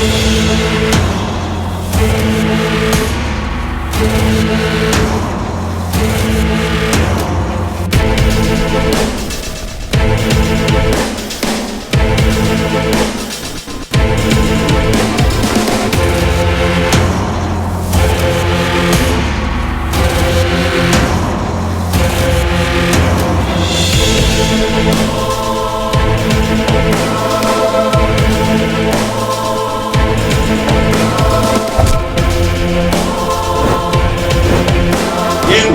We'll be right.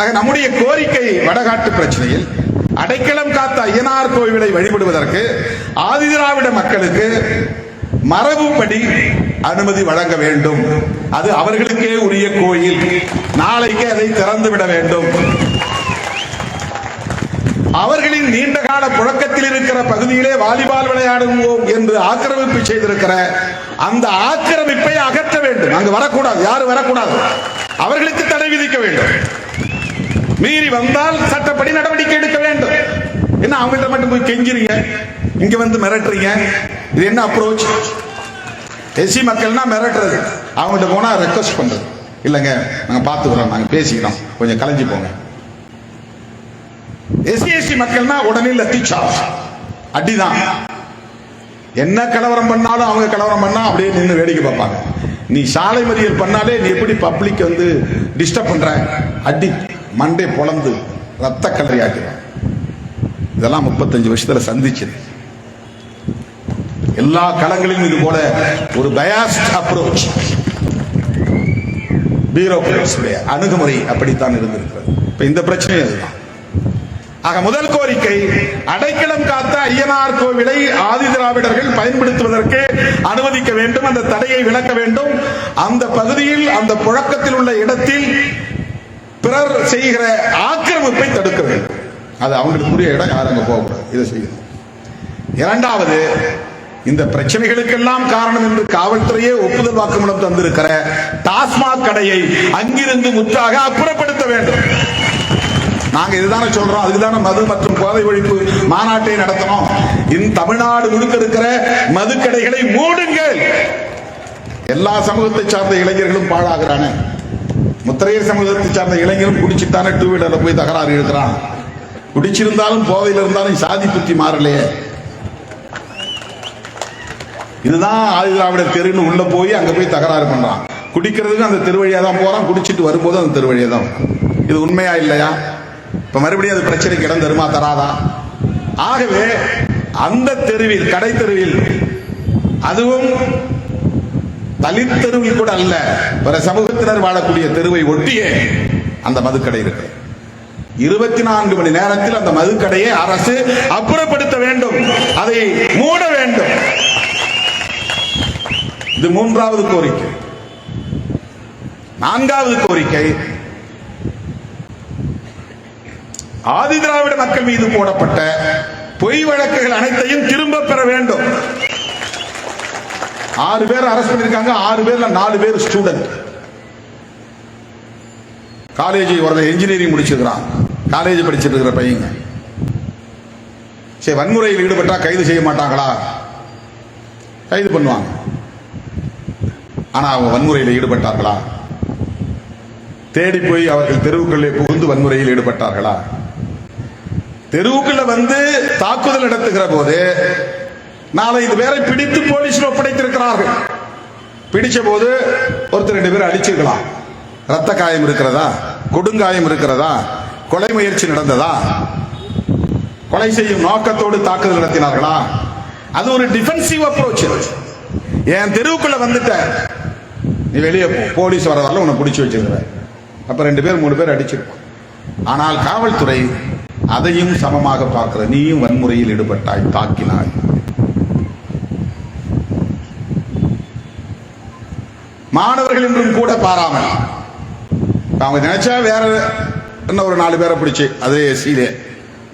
ஆக நம்முடைய கோரிக்கை வடகாட்டு பிரச்சனையில் அடைக்கலம் காத்த ஐயனார் கோவிலை வழிபடுவதற்கு ஆதிதிராவிட மக்களுக்கு மரபுப்படி அனுமதி வழங்க வேண்டும். அது அவர்களுக்கே உரிய கோயில். நாளைக்கு அதை திறந்து விட வேண்டும். அவர்களின் நீண்டகால புழக்கத்தில் இருக்கிற பகுதியிலே வாலிபால் விளையாடுவோம் என்று ஆக்கிரமிப்பு செய்திருக்கிற அந்த ஆக்கிரமிப்பை அகற்ற வேண்டும். அங்கு வரக்கூடாது. யாரும் வரக்கூடாது. அவர்களுக்கு தடை விதிக்க வேண்டும். மீறி வந்தால் சட்டப்படி நடவடிக்கை எடுக்க வேண்டும். என்ன அவங்கள்ட்ட மட்டும் போய் கெஞ்சுறீங்க? இங்க வந்து மிரட்டுறீங்க? இது என்ன அப்ரோச் எஸ்சி மக்கள்னா மிரட்டுறது. அவங்கள்ட்ட போனா ரெக்வஸ்ட் பண்றது. இல்லைங்க நாங்க பார்த்துக்கிறோம் நாங்க பேசிக்கிறோம். கொஞ்சம் கலைஞ்சு போங்க. எஸ்சி எஸ்டி மக்கள்னா உடனே லத்திச்சா அடிதான். என்ன கலவரம் பண்ணாலும் அவங்க கலவரம் பண்ணா அப்படியே நின்று வேடிக்கை பார்ப்பாங்க. நீ சாலை மறியல் பண்ணாலே நீ எப்படி பப்ளிக் வந்து டிஸ்டர்ப் பண்ற? அடி. மண்டை பொழந்து ரத்த கல்லறி ஆக்கிறான் இதெல்லாம் முப்பத்தஞ்சு வருஷத்துல சந்திச்சது. எல்லா களங்களிலும் இது போல ஒரு பயாஸ்ட் அப்ரோச் பியூரோக்ராட்ஸுடைய அணுகுமுறை அப்படித்தான் இருந்திருக்கிறது. இப்ப இந்த பிரச்சனை அதுதான் ஆக முதல் கோரிக்கை அடைக்கலம் காத்த ஐயனார் கோவிலை ஆதி திராவிடர்கள் பயன்படுத்துவதற்கு அனுமதிக்க வேண்டும் அந்த தடையை விளக்க வேண்டும். அந்த பகுதியில் அந்த புழக்கத்தில் உள்ள இடத்தில் பிறர் செய்கிற ஆக்கிரமிப்பை தடுக்க வேண்டும். அது அவங்களுக்குரிய இடம் யாரும் அங்கே போகக்கூடாது இதை செய்யணும் இரண்டாவது இந்த பிரச்சனைகளுக்கெல்லாம் காரணம் என்று காவல்துறையே ஒப்புதல் வாக்குமூலம் தந்திருக்கிற டாஸ்மாக் கடையை அங்கிருந்து முற்றாக அப்புறப்படுத்த வேண்டும். நாங்க இதுதானே சொல்றோம். அதுக்குதானே மது மற்றும் போதை ஒழிப்பு மாநாட்டை நடத்தணும். இந்த தமிழ்நாடு முழுக்க இருக்கிற மதுக்கடைகளை மூடுங்கள். எல்லா சமூகத்தை சார்ந்த இளைஞர்களும் பாழாகிறான. முத்திரையர் சமூகத்தை சார்ந்த இளைஞரும் குடிச்சிட்டானே டூ வீலர்ல போய் தகராறு எழுக்கிறான் குடிச்சிருந்தாலும் போதையில் இருந்தாலும் சாதி புத்தி மாறலையே. இதுதான் ஆதிதிராவிடர் தெருன்னு உள்ள போய் அங்க போய் தகராறு பண்றான். குடிக்கிறதுக்கு அந்த தெருவழியா தான் போறான் குடிச்சிட்டு வரும்போது அந்த தெருவழியா தான். இது உண்மையா இல்லையா? இப்ப மறுபடியும் அது பிரச்சனைக்கு இடம் தருமா தராதா? ஆகவே அந்த தெருவில் கடை தெருவில் அதுவும் தலித் தெருவில் கூட அல்ல பிற சமூகத்தினர் வாழக்கூடிய தெருவை ஒட்டியே அந்த மதுக்கடை இருக்கு. இருபத்தி நான்கு மணி நேரத்தில் அந்த மதுக்கடையை அரசு அப்புறப்படுத்த வேண்டும் அதை மூட வேண்டும். இது மூன்றாவது கோரிக்கை. நான்காவது கோரிக்கை ஆதி திராவிட மக்கள் மீது போடப்பட்ட பொய் வழக்குகள் அனைத்தையும் திரும்ப பெற வேண்டும். ஆறு பேர் அரெஸ்ட் பண்ணிருக்காங்க ஆறு பேர்ல நாலு பேர் ஸ்டூடெண்ட் காலேஜ் ஒருத்தர் இன்ஜினியரிங் முடிச்சிருக்கிறான். காலேஜ் படிச்சுட்டு இருக்கிற பையங்க. சரி வன்முறையில் ஈடுபட்டா கைது செய்ய மாட்டாங்களா? கைது பண்ணுவாங்க. ஆனா அவங்க வன்முறையில் ஈடுபட்டார்களா? தேடி போய் அவர்கள் தெருவுக்குள்ளே புகுந்து வன்முறையில் ஈடுபட்டார்களா? தெருவுக்குள்ள வந்து தாக்குதல் நடத்துகிற போது நாலஞ்சு பேரை பிடித்து போலீஸில் ஒப்படைத்திருக்கிறார்கள். பிடிச்ச போது ஒருத்தர் ரெண்டு பேரும் அடிச்சிருக்கலாம் ரத்த காயம் இருக்கிறதா? கொடுங்காயம் இருக்கிறதா? கொலை முயற்சி நடந்ததா? கொலை செய்யும் நோக்கத்தோடு தாக்குதல் நடத்தினார்களா? அது ஒரு டிஃபென்சிவ் அப்ரோச் என் தெருவுக்குள்ள வந்துட்ட நீ வெளியே போலீஸ் வர வரல உன்னை பிடிச்சி வச்சிருக்கிற அப்ப ரெண்டு பேர் மூணு பேர் அடிச்சிருக்கும் ஆனால் காவல்துறை அதையும் சமமாக பார்க்கிற நீயும் வன்முறையில் ஈடுபட்டாய் தாக்கினாய். மாணவர்கள் என்றும் கூட பாராமல். அவங்க நினைச்சா வேற என்ன ஒரு நாலு பேரை பிடிச்சி அதே எஸ்சியிலே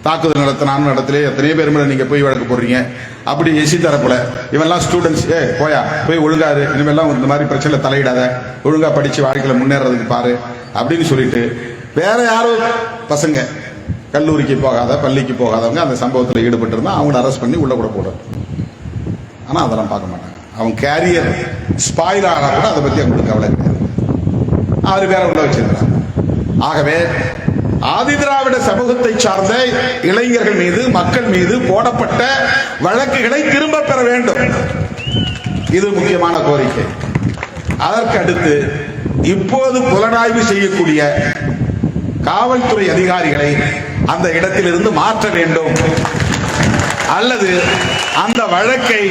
தாக்குதல் நடத்தினான்னு இடத்துல எத்தனையோ பேர் மேலே நீங்கள் போய் வழக்கு போடுறீங்க. அப்படி எஸ்சி தரப்புல இவெல்லாம் ஸ்டூடெண்ட்ஸ் ஏ போயா போய் ஒழுங்காரு. இனிமேல்லாம் இந்த மாதிரி பிரச்சனை தலையிடாத. ஒழுங்காக படித்து வாழ்க்கையில் முன்னேறதுக்கு பாரு. அப்படின்னு சொல்லிட்டு வேற யாரும் பசங்க கல்லூரிக்கு போகாத பள்ளிக்கு போகாதவங்க அந்த சம்பவத்தில் ஈடுபட்டு இருந்தா அவங்கள அரெஸ்ட் பண்ணி உள்ள கூட போடுறது. ஆனால் அதெல்லாம் பார்க்க மாட்டாங்க. அவன் கேரியர் ஸ்பாயில் ஆனா கூட அதை பத்தி அவங்களுக்கு கவலை கிடையாது. ஆறு பேரை உள்ள வச்சிருக்கிறாங்க. ஆகவே ஆதிதிராவிட சமூகத்தை சார்ந்த இளைஞர்கள் மீது மக்கள் மீது போடப்பட்ட வழக்குகளை திரும்ப பெற வேண்டும். இது முக்கியமான கோரிக்கை. அதற்கு அடுத்து இப்போது புலனாய்வு செய்யக்கூடிய காவல்துறை அதிகாரிகளை அந்த இடத்திலிருந்து மாற்ற வேண்டும். அல்லது அந்த வழக்கை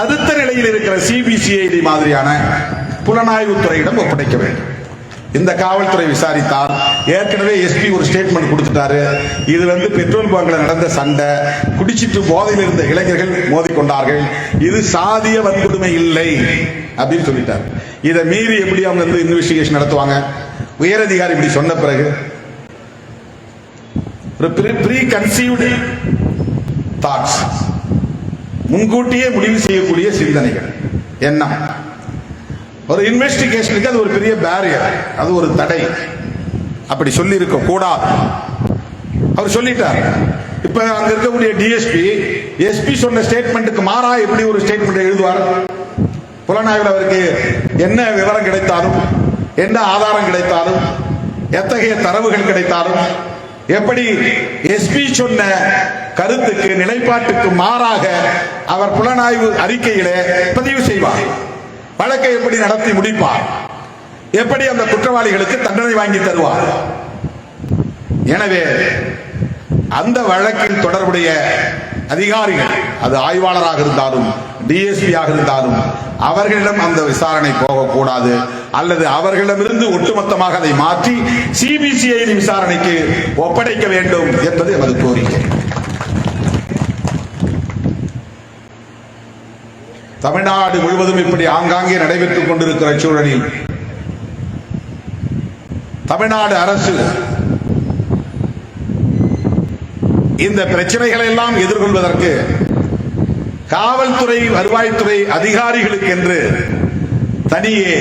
அடுத்த நிலையில் இருக்கிற சிபிசிஐடி மாதிரியான புலனாய்வு துறையிடம் ஒப்படைக்க வேண்டும். இந்த காவல்துறை விசாரித்தால் ஏற்கனவே எஸ்பி ஒரு ஸ்டேட்மெண்ட் கொடுத்துட்டாரு. இது வந்து பெட்ரோல் பங்கில் நடந்த சண்டை குடிச்சிட்டு போதையில் இருந்த இளைஞர்கள் மோதிக்கொண்டார்கள் இது சாதிய வன்கொடுமை இல்லை அப்படின்னு சொல்லிட்டார். இதை மீறி எப்படி அவங்க வந்து இன்வெஸ்டிகேஷன் நடத்துவாங்க. உயரதிகாரி இப்படி சொன்ன பிறகு ஒரு ப்ரீ கன்சீவ்டு தாட்ஸ் முன்கூட்டியே முடிவு செய்யக்கூடிய சிந்தனைகள். எண்ணம் ஒரு இன்வெஸ்டிகேஷனுக்கு அது ஒரு பெரிய பேரியர் அது ஒரு தடை. அப்படி சொல்லி இருக்க கூடாது. அவர் சொல்லிட்டார். இப்ப அங்க இருக்கக்கூடிய டிஎஸ்பி எஸ்பி சொன்ன ஸ்டேட்மெண்ட்டுக்கு மாறா எப்படி ஒரு ஸ்டேட்மெண்ட் எழுதுவார்? புலனாய்வில் அவருக்கு என்ன விவரம் கிடைத்தாலும் என்ன ஆதாரம் கிடைத்தாலும் எத்தகைய தரவுகள் கிடைத்தாலும் எப்படி எஸ்பி சொன்ன கருத்துக்கு நிலைப்பாட்டுக்கு மாறாக அவர் புலனாய்வு அறிக்கையிலே பதிவு செய்வார். வழக்கை எப்படி நடத்தி முடிப்பார்? எப்படி அந்த குற்றவாளிகளுக்கு தண்டனை வாங்கி தருவார்? எனவே அந்த வழக்கில் தொடர்புடைய அதிகாரிகள் அது ஆய்வாளராக இருந்தாலும் டிஎஸ்பியாக இருந்தாலும் அவர்களிடம் அந்த விசாரணை போகக்கூடாது அல்லது அவர்களிடமிருந்து ஒட்டுமொத்தமாக அதை மாற்றி சிபிசிஐடி விசாரணைக்கு ஒப்படைக்க வேண்டும் என்பது எமது கோரிக்கை. தமிழ்நாடு முழுவதும் இப்படி ஆங்காங்கே நடைபெற்றுக் கொண்டிருக்கிற சூழலில் தமிழ்நாடு அரசு இந்த பிரச்சனைகளை எல்லாம் எதிர்கொள்வதற்கு காவல்துறை வருவாய்த்துறை அதிகாரிகளுக்கு என்று தனியே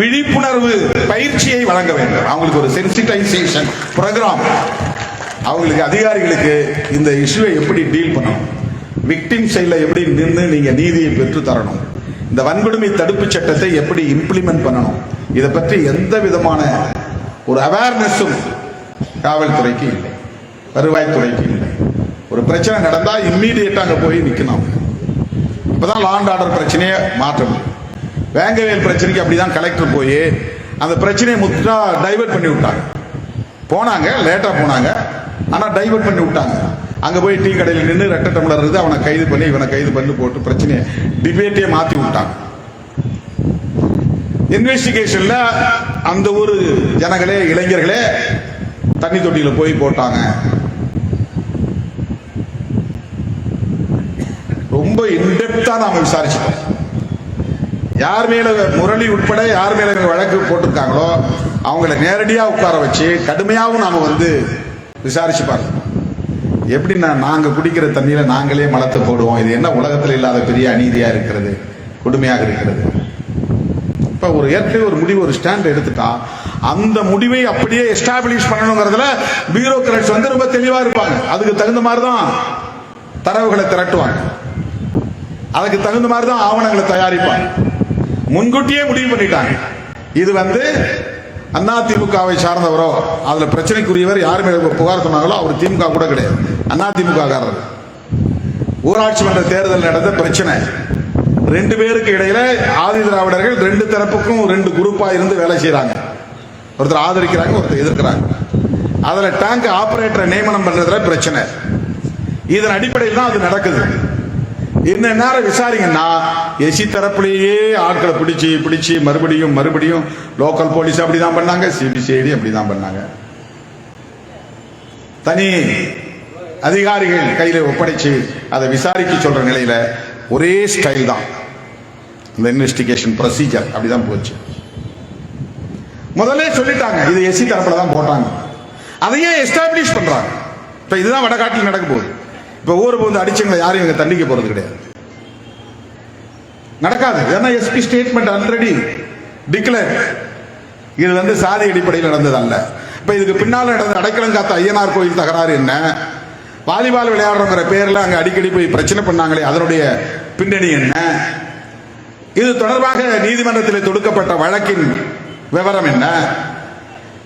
விழிப்புணர்வு பயிற்சியை வழங்க வேண்டும். அவங்களுக்கு ஒரு சென்சிட்டைசேஷன் ப்ரோக்ராம் அவங்களுக்கு அதிகாரிகளுக்கு இந்த இஷ்யூவை எப்படி டீல் பண்ணணும்? விக்டிம் சைடில் எப்படி நின்று நீங்க நீதியை பெற்று தரணும் இந்த வன்கொடுமை தடுப்பு சட்டத்தை எப்படி இம்ப்ளிமெண்ட் பண்ணணும்? இதை பற்றி எந்த விதமான ஒரு அவேர்னஸும் காவல்துறைக்கு இல்லை. வருவாய்த்துறைக்கு இல்லை. ஒரு பிரச்சனை நடந்தா இம்மீடியட்டா அங்க போய் நிக்கணும். அப்பதான் லாண்ட் ஆர்டர் பிரச்சனையை மாற்ற முடியும் வேங்கவேல் பிரச்சனைக்கு அப்படிதான் கலெக்டர் போய் அந்த பிரச்சனையை முற்றா டைவர்ட் பண்ணி விட்டாங்க. போனாங்க லேட்டா போனாங்க. ஆனா டைவெர்ட் பண்ணி விட்டாங்க. அங்க போய் டீ கடையில் நின்று ரெட்ட டம்ளர் இருந்து அவனை கைது பண்ணி இவனை கைது பண்ணி போட்டு பிரச்சனையை டிபேட்டே மாத்தி விட்டாங்க. இன்வெஸ்டிகேஷன்ல அந்த ஊர் ஜனங்களே இளைஞர்களே தண்ணி தொட்டியில போய் போட்டாங்க. ரொம்ப இன்டெப்தா நாம விசாரிச்சிட்டோம். யார் மேல முரளி உட்பட யார் மேல வழக்கு போட்டிருக்காங்களோ அவங்கள நேரடியா உட்கார வச்சு கடுமையாகவும் நாம வந்து விசாரிச்சு பார்க்கணும். எப்படின்னா நாங்க குடிக்கிற தண்ணியில நாங்களே மலத்தை போடுவோம்? இது என்ன உலகத்தில் இல்லாத பெரிய அநீதியா இருக்கிறது? கொடுமையாக இருக்கிறது. இப்ப ஒரு ஏற்கனவே ஒரு முடிவு ஒரு ஸ்டாண்ட் எடுத்துட்டா அந்த முடிவை அப்படியே எஸ்டாப்ளிஷ் பண்ணணுங்கிறதுல பியூரோக்ராட்ஸ் வந்து ரொம்ப தெளிவா இருப்பாங்க. அதுக்கு தகுந்த மாதிரி தான் தரவுகளை திரட்டுவாங்க. அதுக்கு தகுந்த மாதிரி தான் ஆவணங்களை தயாரிப்பாங்க. முன்கூட்டியே முடிவு பண்ணிட்டாங்க. இது வந்து அண்ணா சார்ந்தவரோ அதுல பிரச்சனைக்குரியவர் யார் புகார் சொன்னாங்களோ அவர் திமுக கூட கிடையாது. அண்ணா ஊராட்சி மன்ற தேர்தல் நடந்த பிரச்சனை. ரெண்டு பேருக்கு இடையில ஆதி திராவிடர்கள் ரெண்டு தரப்புக்கும் ரெண்டு குரூப்பா இருந்து வேலை செய்யறாங்க ஒருத்தர் ஆதரிக்கிறாங்க ஒருத்தர் எதிர்க்கிறாங்க. அதுல டேங்க் ஆபரேட்டரை நியமனம் பண்றதுல பிரச்சனை. இதன் அடிப்படையில் தான் அது நடக்குது. என்ன நேரம் விசாரிங்கன்னா எசி தரப்புலேயே ஆட்களை பிடிச்சி பிடிச்சி மறுபடியும் மறுபடியும் லோக்கல் போலீஸ் அப்படிதான் பண்ணாங்க சிபிசிஐடி அப்படிதான் பண்ணாங்க. தனி அதிகாரிகள் கையில் ஒப்படைச்சு அதை விசாரிக்க சொல்ற நிலையில ஒரே ஸ்டைல் தான். இந்த இன்வெஸ்டிகேஷன் ப்ரொசீஜர் அப்படிதான் போச்சு. முதல்ல சொல்லிட்டாங்க இது எஸ்சி தரப்புல தான் போட்டாங்க. அதையே எஸ்டாப்ளிஷ் பண்றாங்க. இப்ப இதுதான் வடகாட்டில் நடக்க போகுது. இப்ப ஊருக்கு போந்து அடிச்சவங்களை யாரும் இவங்க தண்டிக்க போறது கிடையாது. நடக்காது. ஏன்னா எஸ்பி ஸ்டேட்மெண்ட் ஆல்ரெடி டிக்ளேர் இது வந்து சாதி அடிப்படையில் நடந்தது அல்ல. இப்ப இதுக்கு பின்னால் நடந்த அடைக்கலம் காத்த ஐயனார் கோயில் தகராறு என்ன? வாலிபால் விளையாடுறோங்கிற பேரில் அங்கே அடிக்கடி போய் பிரச்சனை பண்ணாங்களே அதனுடைய பின்னணி என்ன? இது தொடர்பாக நீதிமன்றத்தில் தொடுக்கப்பட்ட வழக்கின் விவரம் என்ன?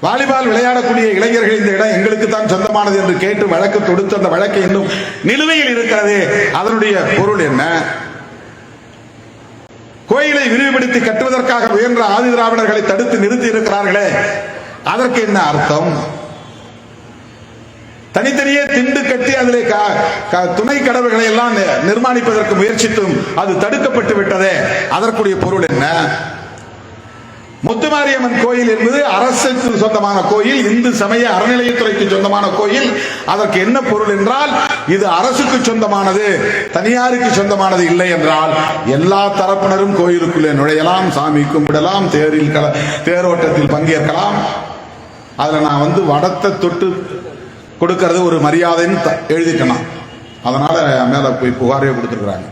வாலிபால் விளையாடக்கூடிய இளைஞர்கள் இந்த இடம் எங்களுக்கு தான் சொந்தமானது என்று கேட்டு வழக்கு தொடுத்து அந்த வழக்கு இன்னும் நிலுவையில் இருக்கிறது அதனுடைய பொருள் என்ன? கோயிலை விரிவுபடுத்தி கட்டுவதற்காக முயன்ற ஆதி திராவிடர்களை தடுத்து நிறுத்தி இருக்கிறார்களே அதற்கு என்ன அர்த்தம்? தனித்தனியே திண்டு கட்டி அதிலே க- க- துணை கடவுள்களை எல்லாம் நிர்மாணிப்பதற்கு முயற்சித்தும் அது தடுக்கப்பட்டு விட்டதே. அதற்குரிய பொருள் என்ன? முத்துமாரியம்மன் கோயில் என்பது அரசுக்கு சொந்தமான கோயில் இந்து சமய அறநிலையத்துறைக்கு சொந்தமான கோயில். அதற்கு என்ன பொருள் என்றால் இது அரசுக்கு சொந்தமானது தனியாருக்கு சொந்தமானது இல்லை என்றால் எல்லா தரப்பினரும் கோயிலுக்குள்ளே நுழையலாம் சாமி கும்பிடலாம் தேரில் கல தேரோட்டத்தில் பங்கேற்கலாம். அதுல நான் வந்து வடத்தை தொட்டு கொடுக்கறது ஒரு மரியாதைன்னு த- எழுதிட்டேன். நான். அதனால மேல போய் புகாரே கொடுத்துருக்குறாங்க.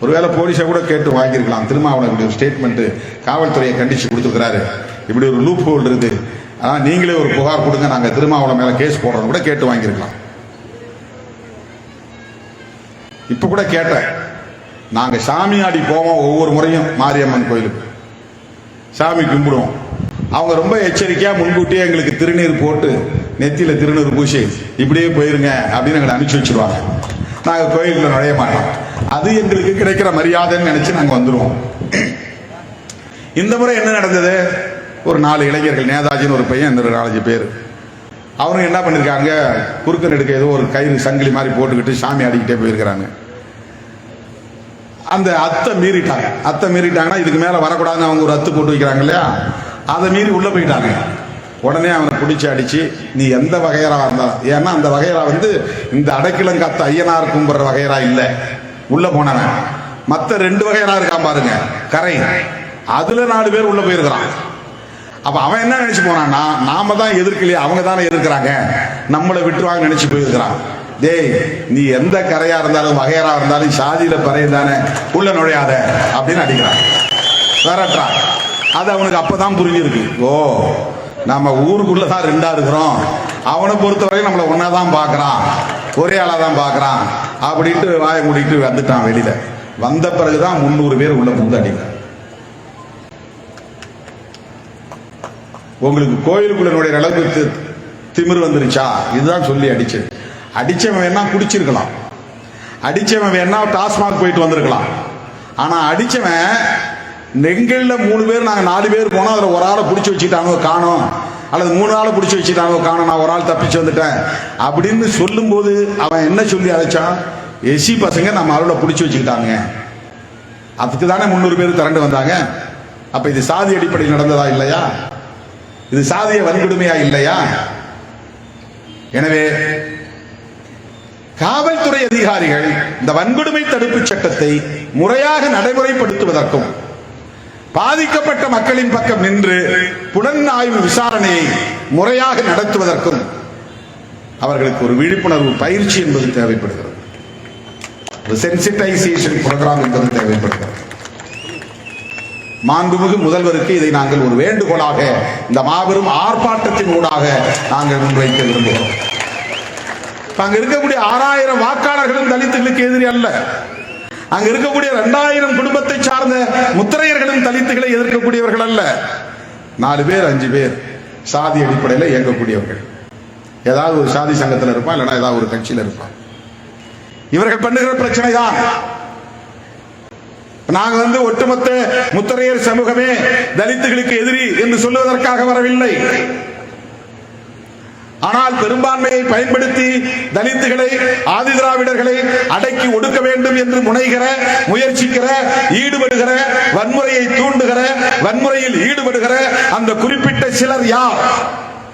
ஒருவேளை போலீஸை கூட கேட்டு வாங்கியிருக்கலாம். திருமாவளவன் இப்படி ஒரு ஸ்டேட்மெண்ட் காவல்துறையை கண்டிச்சு கொடுத்துருக்குறாரு. இப்படி ஒரு லூப் ஹோல் இருக்கு. ஆனால் நீங்களே ஒரு புகார் கொடுங்க. நாங்கள் திருமாவளம் மேலே கேஸ் போடுறோம் கூட கேட்டு வாங்கியிருக்கலாம். இப்போ கூட கேட்டேன். நாங்கள் சாமியாடி போவோம் ஒவ்வொரு முறையும் மாரியம்மன் கோயிலுக்கு. சாமி கும்பிடுவோம். அவங்க ரொம்ப எச்சரிக்கையா முன்கூட்டியே எங்களுக்கு திருநீர் போட்டு நெத்தியில திருநீர் பூசி இப்படியே போயிருங்க அப்படின்னு எங்களை அனுப்பிச்சு வச்சிருவாங்க. நாங்க கோயிலுக்குள்ள நுழைய மாட்டோம். அது எங்களுக்கு கிடைக்கிற மரியாதைன்னு நினைச்சு நாங்க வந்துருவோம். இந்த முறை என்ன நடந்தது? ஒரு நாலு இளைஞர்கள் நேதாஜின்னு ஒரு பையன் இந்த நாலஞ்சு பேர். அவனுங்க என்ன பண்ணிருக்காங்க? குறுக்க நெடுக்க ஏதோ ஒரு கயிறு சங்கிலி மாதிரி போட்டுக்கிட்டு சாமி ஆடிக்கிட்டே போயிருக்கிறாங்க. அந்த அத்தை மீறிட்டாங்க. அத்தை மீறிட்டாங்கன்னா இதுக்கு மேல வரக்கூடாதுன்னு அவங்க ஒரு அத்து போட்டு வைக்கிறாங்க இல்லையா? அதை மீறி உள்ளே போயிட்டாங்க. உடனே அவனை பிடிச்சி அடித்து நீ எந்த வகையராக இருந்தாலும் ஏன்னா அந்த வகையரா வந்து இந்த அடைக்கலம் காத்த ஐயனார் கும்புற வகையரா இல்லை. உள்ளே போனவன். மற்ற ரெண்டு வகையரா இருக்கான் பாருங்க. கரை. அதில் நாலு பேர் உள்ளே போயிருக்கிறான். அப்போ அவன் என்ன நினச்சி போனான்னா நாம தான் எதிர்க்கலையே அவங்க தானே எதிர்க்கிறாங்க. நம்மளை விட்டுருவாங்க நினச்சி போயிருக்கிறான். டேய் நீ எந்த கரையா இருந்தாலும் வகையரா இருந்தாலும் சாதியில பறையும் தானே. உள்ள நுழையாத. அப்படின்னு அடிக்கிறான். விரட்டுறான். அது அவனுக்கு அப்பதான் புரிஞ்சிருக்கு. ஓ நம்ம ஊருக்குள்ள தான் ரெண்டா இருக்கிறோம். அவனை பொறுத்தவரை நம்மளை ஒன்னா தான் பார்க்குறான். ஒரே ஆளா தான் பார்க்கறான். அப்படின்ட்டு வாய மூடிட்டு வந்துட்டான் வெளியில. வந்த பிறகுதான் முந்நூறு பேர் உள்ள புகுந்து உங்களுக்கு கோயிலுக்குள்ளனுடைய அளவுக்கு திமிர் திமிரு வந்துருச்சா? இதுதான் சொல்லி அடிச்சு அடிச்சவன் வேணா குடிச்சிருக்கலாம். அடிச்சவன் வேணா டாஸ்மாக் போயிட்டு வந்திருக்கலாம். ஆனா அடிச்சவன் நெங்கல்ல மூணு பேர் நாங்கள் நாலு பேர் போனோம் அதில் ஒரு ஆளை பிடிச்சி வச்சுட்டாங்க காணோம். அல்லது மூணு ஆளை பிடிச்சி வச்சுட்டாங்க காணோம். நான் ஒரு ஆள் தப்பிச்சு வந்துட்டேன். அப்படின்னு சொல்லும்போது அவன் என்ன சொல்லி அழைச்சான்? எஸ்சி பசங்க நம்ம ஆளோட பிடிச்சி வச்சுக்கிட்டாங்க. அதுக்கு தானே முந்நூறு பேர் திரண்டு வந்தாங்க. அப்ப இது சாதி அடிப்படையில் நடந்ததா இல்லையா? இது சாதிய வன்கொடுமையா இல்லையா? எனவே காவல்துறை அதிகாரிகள் இந்த வன்கொடுமை தடுப்பு சட்டத்தை முறையாக நடைமுறைப்படுத்துவதற்கும் பாதிக்கப்பட்ட மக்களின் பக்கம் நின்று புலனாய்வு விசாரணையை முறையாக நடத்துவதற்கும் அவர்களுக்கு ஒரு விழிப்புணர்வு பயிற்சி என்பது தேவைப்படுகிறது. சென்சிட்டைசேஷன் புரோகிராம் என்பது தேவைப்படுகிறது. மாண்புமிகு முதல்வருக்கு இதை நாங்கள் ஒரு வேண்டுகோளாக இந்த மாபெரும் ஆர்ப்பாட்டத்தின் ஊடாக நாங்கள் முன்வைக்க விரும்புகிறோம். அங்க இருக்கக்கூடிய ஆறாயிரம் வாக்காளர்களும் தலித்துகளுக்கு எதிரி அல்ல. அங்க இருக்கக்கூடிய இரண்டாயிரம் குடும்பத்தை சார்ந்த முத்திரையர்களும் தலித்துகளை எதிர்க்கக்கூடியவர்கள் அல்ல. நாலு பேர் அஞ்சு பேர் சாதி அடிப்படையில் இயங்கக்கூடியவர்கள். ஏதாவது ஒரு சாதி சங்கத்தில் இருப்பான் இல்லைன்னா ஏதாவது ஒரு கட்சியில் இருப்பான் இவர்கள் பண்ணுகிற பிரச்சனை தான் நாங்க வந்து ஒட்டுமொத்த முத்தரையர் சமூகமே தலித்துகளுக்கு எதிரி என்று சொல்லுவதற்காக வரவில்லை. ஆனால் பெரும்பான்மையை பயன்படுத்தி தலித்துகளை ஆதி திராவிடர்களை அடக்கி ஒடுக்க வேண்டும் என்று முனைகிற முயற்சிக்கிற ஈடுபடுகிற வன்முறையை தூண்டுகிற வன்முறையில் ஈடுபடுகிற அந்த குறிப்பிட்ட சிலர் யார்?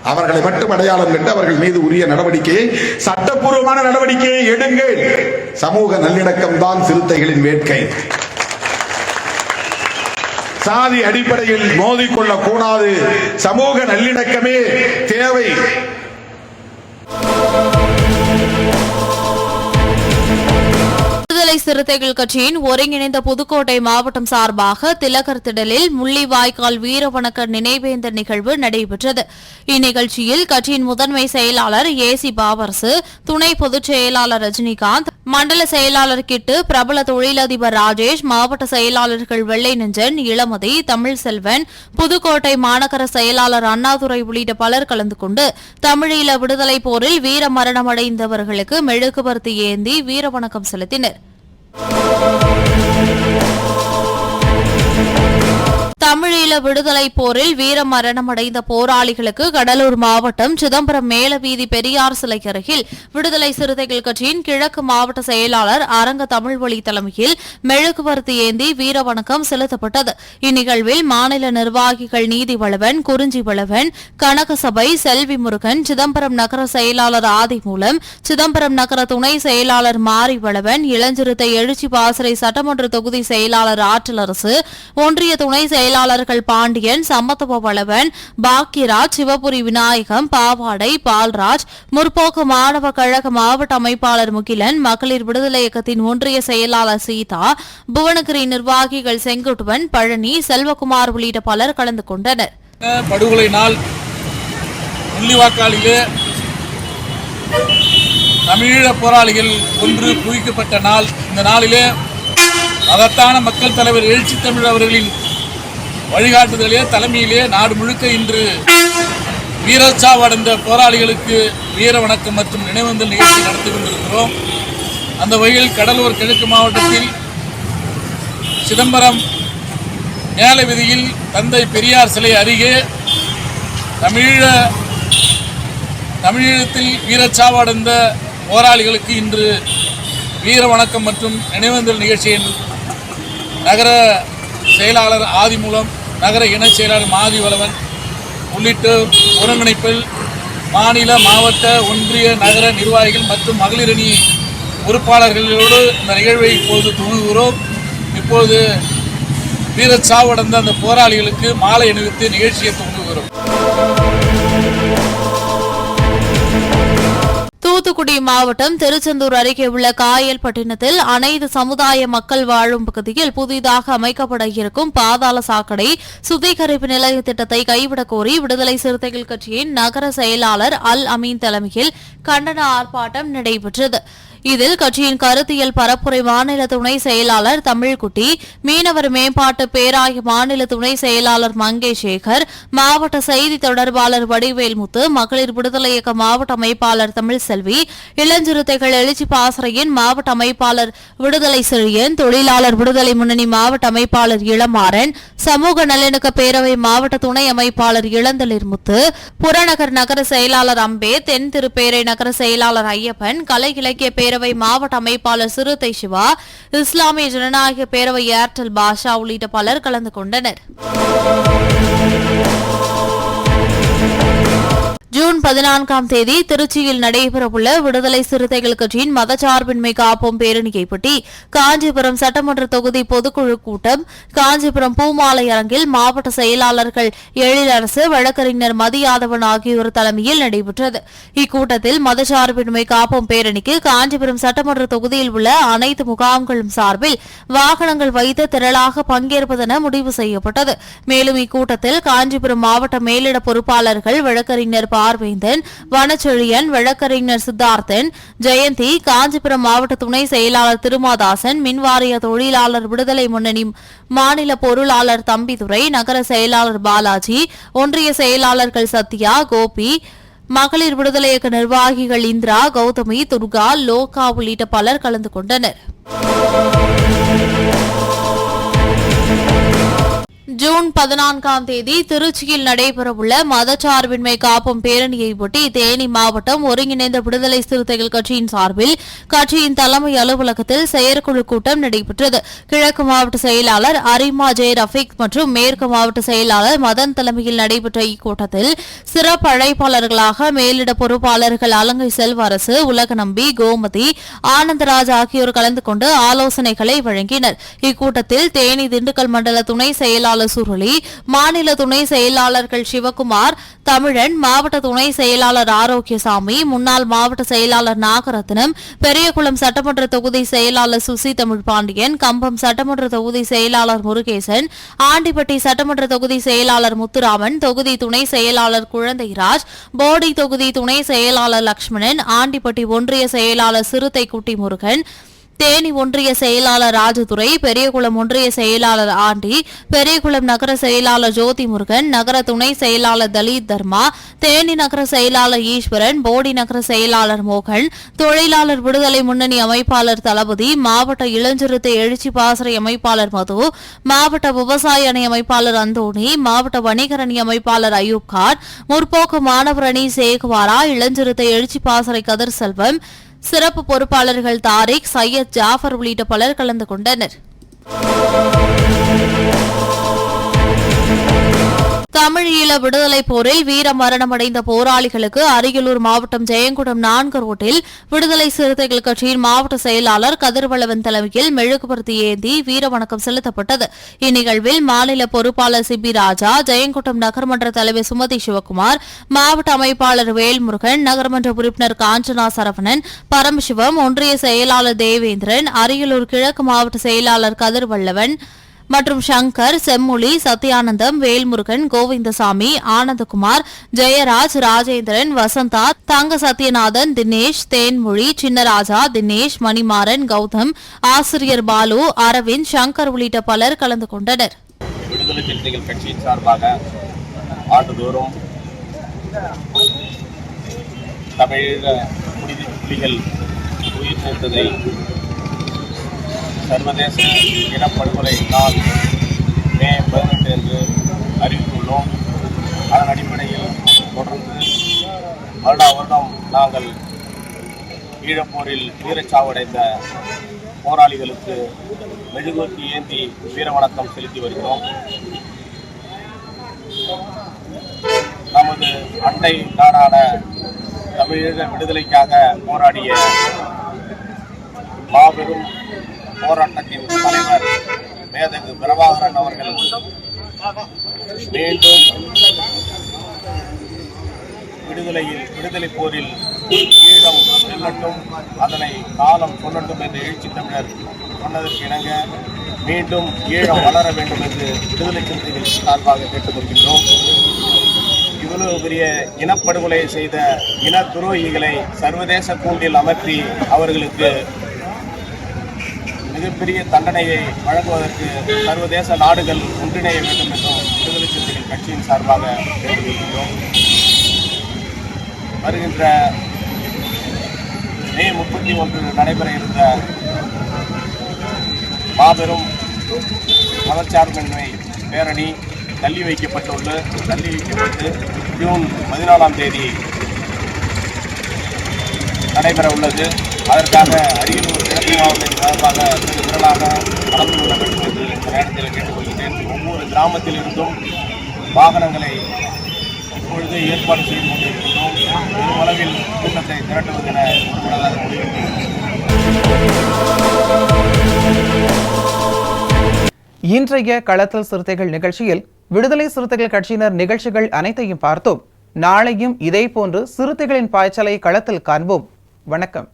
அவர்களை மட்டும் அடையாளம் கண்டு அவர்கள் மீது உரிய நடவடிக்கையை சட்டப்பூர்வமான நடவடிக்கையை எடுங்கள். சமூக நல்லிணக்கம் தான் சிறுத்தைகளின் வேட்கை. சாதி அடிப்படையில் மோதிக்கொள்ளக் கூடாது. சமூக நல்லிணக்கமே தேவை. விடுதலை சிறுத்தைகள் கட்சியின் ஒருங்கிணைந்த புதுக்கோட்டை மாவட்டம் சார்பாக திலகர் திடலில் முள்ளிவாய்க்கால் வீரவணக்க நினைவேந்த நிகழ்வு நடைபெற்றது. இந்நிகழ்ச்சியில் கட்சியின் முதன்மை செயலாளர் ஏ சி பாவரசு துணை பொதுச் செயலாளர் ரஜினிகாந்த் மண்டல செயலாளர் கிட்டு பிரபல தொழிலதிபர் ராஜேஷ் மாவட்ட செயலாளர்கள் வெள்ளை நெஞ்சன் இளமதி தமிழ்செல்வன் புதுக்கோட்டை மாநகர செயலாளர் அண்ணாதுரை உள்ளிட்ட பலர் கலந்து கொண்டு தமிழீழ விடுதலை போரில் வீர மரணமடைந்தவர்களுக்கு மெழுகுபர்த்தி ஏந்தி வீரவணக்கம் செலுத்தினர். Oh. தமிழீழ விடுதலை போரில் வீர மரணமடைந்த போராளிகளுக்கு கடலூர் மாவட்டம் சிதம்பரம் மேலவீதி பெரியார் சிலை அருகில் விடுதலை சிறுத்தைகள் கட்சியின் கிழக்கு மாவட்ட செயலாளர் அரங்க தமிழ்வழி தலைமையில் மெழுகுவர்த்தி ஏந்தி வீரவணக்கம் செலுத்தப்பட்டது. இந்நிகழ்வில் மாநில நிர்வாகிகள் நீதி வளவன் குறிஞ்சி வளவன் கனகசபை செல்வி முருகன் சிதம்பரம் நகர செயலாளர் ஆதி மூலம் சிதம்பரம் நகர துணை செயலாளர் மாரி வளவன் இளஞ்சிறுத்தை எழுச்சி பாசறை சட்டமன்ற தொகுதி செயலாளர் ஆற்றலரசு ஒன்றிய துணை செயலாளர்கள் பாண்டியன் சம்மத்துவ வளவன் பாக்கியராஜ் சிவபுரி விநாயகம் பாவாடை பால்ராஜ் முற்போக்கு மாணவ கழக மாவட்ட அமைப்பாளர் முகிலன் மகளிர் விடுதலை இயக்கத்தின் ஒன்றிய செயலாளர் சீதா புவனகிரி நிர்வாகிகள் செங்குட்டுவன் பழனி செல்வகுமார் உள்ளிட்ட பலர் கலந்து கொண்டனர். படுகொலை நாள் முள்ளிவாக்காலிலே தமிழீழ போராளிகள் ஒன்று குவிக்கப்பட்ட நாள். இந்த நாளிலே மகத்தான மக்கள் தலைவர் எழுச்சி தமிழ் அவர்களின் வழிகாட்டுதலே தலைமையிலே நாடு முழுக்க இன்று வீரச்சாவடைந்த போராளிகளுக்கு வீர வணக்கம் மற்றும் நினைவந்தல் நிகழ்ச்சி நடத்தி கொண்டிருக்கிறோம். அந்த வகையில் கடலூர் கிழக்கு மாவட்டத்தில் சிதம்பரம் மேல விதியில் தந்தை பெரியார் சிலை அருகே தமிழீழ தமிழீழத்தில் வீரச்சாவடைந்த போராளிகளுக்கு இன்று வீர வணக்கம் மற்றும் நினைவேந்தல் நிகழ்ச்சியின் நகர செயலாளர் ஆதிமூலம் நகர இணைச் செயலாளர் மாதிவளவன் உள்ளிட்ட ஒருங்கிணைப்பில் மாநில மாவட்ட ஒன்றிய நகர நிர்வாகிகள் மற்றும் மகளிரணி பொறுப்பாளர்களோடு இந்த நிகழ்வை இப்போது துணுகிறோம் இப்போது வீரச்சாவடைந்த அந்த போராளிகளுக்கு மாலை அணிவித்து நிகழ்ச்சியை துவங்குகிறோம் தூத்துக்குடி மாவட்டம் திருச்செந்தூர் அருகே உள்ள காயல்பட்டினத்தில் அனைத்து சமுதாய மக்கள் வாழும் பகுதியில் புதிதாக அமைக்கப்பட இருக்கும் பாதாள சாக்கடை சுத்திகரிப்பு நிலைய திட்டத்தை கைவிடக் கோரி விடுதலை சிறுத்தைகள் கட்சியின் நகர செயலாளர் அல் அமீன் தலைமையில் கண்டன ஆர்ப்பாட்டம் நடைபெற்றது. இதில் கட்சியின் கருத்தியல் பரப்புரை மாநில துணை செயலாளர் தமிழ்குட்டி மீனவர் மேம்பாட்டு பேராய மாநில துணை செயலாளர் மங்கை சேகர் மாவட்ட செய்தி தொடர்பாளர் வடிவேல்முத்து மகளிர் விடுதலை இயக்க மாவட்ட அமைப்பாளர் தமிழ்செல்வி இளஞ்சிறுத்தைகள் எழுச்சி பாசறையின் மாவட்ட அமைப்பாளர் விடுதலை செழியன் தொழிலாளர் விடுதலை முன்னணி மாவட்ட அமைப்பாளர் இளமாறன் சமூக நல்லிணக்க பேரவை மாவட்ட துணை அமைப்பாளர் இளந்தளிர்முத்து புறநகர் நகர செயலாளர் அம்பே தென் திருப்பேரை நகர செயலாளர் ஐயப்பன் கலை இலக்கிய பேரவை மாவட்ட அமைப்பாளர் சிறுத்தை சிவா இஸ்லாமிய ஜனநாயக பேரவை ஏர்டெல் பாஷா உள்ளிட்ட பலர் கலந்து கொண்டனர். பதினான்காம் தேதி திருச்சியில் நடைபெறவுள்ள விடுதலை சிறுத்தைகள் கட்சியின் மதச்சார்பின்மை காப்போம் பேரணியைப்பட்டி காஞ்சிபுரம் சட்டமன்ற தொகுதி பொதுக்குழு கூட்டம் காஞ்சிபுரம் பூமாலை அரங்கில் மாவட்ட செயலாளர்கள் எழிலரசு வழக்கறிஞர் மதியாதவன் ஆகியோர் தலைமையில் நடைபெற்றது. இக்கூட்டத்தில் மதச்சார்பின்மை காப்போம் பேரணிக்கு காஞ்சிபுரம் சட்டமன்ற தொகுதியில் உள்ள அனைத்து முகாம்களும் சார்பில் வாகனங்கள் வைத்து திரளாக பங்கேற்பதென முடிவு செய்யப்பட்டது. மேலும் இக்கூட்டத்தில் காஞ்சிபுரம் மாவட்ட மேலிட பொறுப்பாளர்கள் வழக்கறிஞர் பார்வேந்தன் வனச்செழியன் வழக்கறிஞர் சித்தார்த்தன் ஜெயந்தி காஞ்சிபுரம் மாவட்ட துணை செயலாளர் திருமாதாசன் மின்வாரிய தொழிலாளர் விடுதலை முன்னணி மாநில பொருளாளர் தம்பிதுரை நகர செயலாளர் பாலாஜி ஒன்றிய செயலாளர்கள் சத்யா கோபி மகளிர் விடுதலை இயக்க நிர்வாகிகள் இந்திரா கௌதமி துர்கா லோகா உள்ளிட்ட பலர் கலந்து கொண்டனர். ஜூன் பதினான்காம் தேதி திருச்சியில் நடைபெறவுள்ள மதச்சார்பின்மை காப்பும் பேரணியை ஒட்டி தேனி மாவட்டம் ஒருங்கிணைந்த விடுதலை சிறுத்தைகள் கட்சியின் சார்பில் கட்சியின் தலைமை அலுவலகத்தில் செயற்குழு கூட்டம் நடைபெற்றது. கிழக்கு மாவட்ட செயலாளர் அரிமா ஜே ரஃபீக் மற்றும் மேற்கு மாவட்ட செயலாளர் மதன் தலைமையில் நடைபெற்ற இக்கூட்டத்தில் சிறப்பு அழைப்பாளர்களாக மேலிட பொறுப்பாளர்கள் அலங்கை செல்வரசு உலகநம்பி கோமதி ஆனந்தராஜ் ஆகியோர் கலந்து கொண்டு ஆலோசனைகளை வழங்கினர். இக்கூட்டத்தில் தேனி திண்டுக்கல் மண்டல துணை செயலாளர் சுருளி மாநில துணை செயலாளர்கள் சிவகுமார் தமிழன் மாவட்ட துணை செயலாளர் ஆரோக்கியசாமி முன்னாள் மாவட்ட செயலாளர் நாகரத்னம் பெரியகுளம் சட்டமன்ற தொகுதி செயலாளர் சுசி தமிழ் பாண்டியன் கம்பம் சட்டமன்ற தொகுதி செயலாளர் முருகேசன் ஆண்டிப்பட்டி சட்டமன்ற தொகுதி செயலாளர் முத்துராமன் தொகுதி துணை செயலாளர் குழந்தைராஜ் போடி தொகுதி துணை செயலாளர் லட்சுமணன் ஆண்டிப்பட்டி ஒன்றிய செயலாளர் சிறுத்தைக்குட்டி முருகன் தேனி ஒன்றிய செயலாளர் ராஜதுரை பெரியகுளம் ஒன்றிய செயலாளர் ஆண்டி பெரியகுளம் நகர செயலாளர் ஜோதி முருகன் நகர துணை செயலாளர் தலித் தர்மா தேனி நகர செயலாளர் ஈஸ்வரன் போடி நகர செயலாளர் மோகன் தொழிலாளர் விடுதலை முன்னணி அமைப்பாளர் தளபதி மாவட்ட இளஞ்சிறுத்தை எழுச்சி பாசறை அமைப்பாளர் மது மாவட்ட விவசாய அணி அமைப்பாளர் அந்தோணி மாவட்ட வணிகர் அணி அமைப்பாளர் அயூப் கான் முற்போக்கு மாணவர் அணி சேகுவாரா இளஞ்சிறுத்தை எழுச்சி பாசறை கதிர் செல்வம் சிறப்பு பொறுப்பாளர்கள் தாரிக் சையத் ஜாஃபர் உள்ளிட்ட பலர் கலந்து கொண்டனர். தமிழீழ விடுதலை போரில் வீர மரணமடைந்த போராளிகளுக்கு அரியலூர் மாவட்டம் ஜெயங்குடம் நான்கு ரோட்டில் விடுதலை சிறுத்தைகள் கட்சியின் மாவட்ட செயலாளர் கதிர்வளவன் தலைமையில் மெழுகுபர்த்தி ஏந்தி வீர வணக்கம் செலுத்தப்பட்டது. இந்நிகழ்வில் மாநில பொறுப்பாளர் சிபி ராஜா ஜெயங்குட்டம் நகர்மன்ற தலைவர் சுமதி சிவகுமார் மாவட்ட அமைப்பாளர் வேல்முருகன் நகர்மன்ற உறுப்பினர் காஞ்சனா சரவணன் பரமசிவம் ஒன்றிய செயலாளர் தேவேந்திரன் அரியலூர் கிழக்கு மாவட்ட செயலாளர் கதிர்வல்லவன் மற்றும் சங்கர் செம்மொழி சத்யானந்தம் வேல்முருகன் கோவிந்தசாமி ஆனந்தகுமார் ஜெயராஜ் ராஜேந்திரன் வசந்தா தங்க சத்யநாதன் தினேஷ் தேன்மொழி சின்னராஜா தினேஷ் மணிமாறன் கௌதம் ஆசிரியர் பாலு அரவிந்த் சங்கர் உள்ளிட்ட பலர் கலந்து கொண்டனர். விடுதலை சிறுத்தைகள் கட்சியின் சார்பாக ஆண்டுதோறும் புலிகள் உயிர் சேர்த்ததை சர்வதேச இனப்படுகொலை நாள் மே பதினெட்டு என்று அறிவித்துள்ளோம். அதன் அடிப்படையில் தொடர்ந்து வருடா வருடம் நாங்கள் ஈழப்போரில் வீரச்சாவடைந்த போராளிகளுக்கு மெழுகுவர்த்தி ஏந்தி வீர வணக்கம் செலுத்தி வருகிறோம். நமது அண்டை நாடான தமிழக விடுதலைக்காக போராடிய மாபெரும் போராட்டத்தின் தலைவர் மேதகு பிரபாகரன் அவர்கள் மீண்டும் விடுதலையில் விடுதலை போரில் ஈழம் செல்லட்டும் அதனை காலம் சொல்லட்டும் என்று எழுச்சி தமிழர் சொன்னதற்கு இணங்க மீண்டும் ஈழம் வளர வேண்டும் என்று விடுதலை சிறுத்தைகள் சார்பாக கேட்டுக்கொள்கின்றோம். இவ்வளவு பெரிய இனப்படுகொலை செய்த இன துரோகிகளை சர்வதேச கூண்டில் அமர்த்தி அவர்களுக்கு மிகப்பெரிய தண்டனையை வழங்குவதற்கு சர்வதேச நாடுகள் ஒன்றிணைய வேண்டும் என்றும் விடுதலை சிறுத்தைகள் கட்சியின் சார்பாக கேட்டுக்கொள்கிறோம் வருகின்ற மே முப்பத்தி ஒன்று நடைபெற இருந்த மாபெரும் மதச்சார்பின்மை பேரணி தள்ளி வைக்கப்பட்டுள்ள தள்ளி வைக்கப்பட்டு ஜூன் பதினாலாம் தேதி நடைபெற உள்ளது. அதற்காக அரியலூர் கிழக்கு மாவட்டத்தின் சார்பாக மிக விரலாக கலந்து கொள்ள வேண்டும் என்று இந்த நேரத்தில் கேட்டுக்கொள்கிறேன். ஒவ்வொரு கிராமத்தில் இருந்தும் வாகனங்களை இப்பொழுது ஏற்பாடு செய்து கொண்டிருக்கின்றோம். பெருமளவில் கூட்டத்தை திரட்டுவதென முன்னதாக இன்றைய களத்தல் சிறுத்தைகள் நிகழ்ச்சியில் விடுதலை சிறுத்தைகள் கட்சியினர் நிகழ்ச்சிகள் அனைத்தையும் பார்த்தோம். நாளையும் இதேபோன்று சிறுத்தைகளின் பாய்ச்சலை களத்தில் காண்போம். வணக்கம்.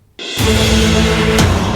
என்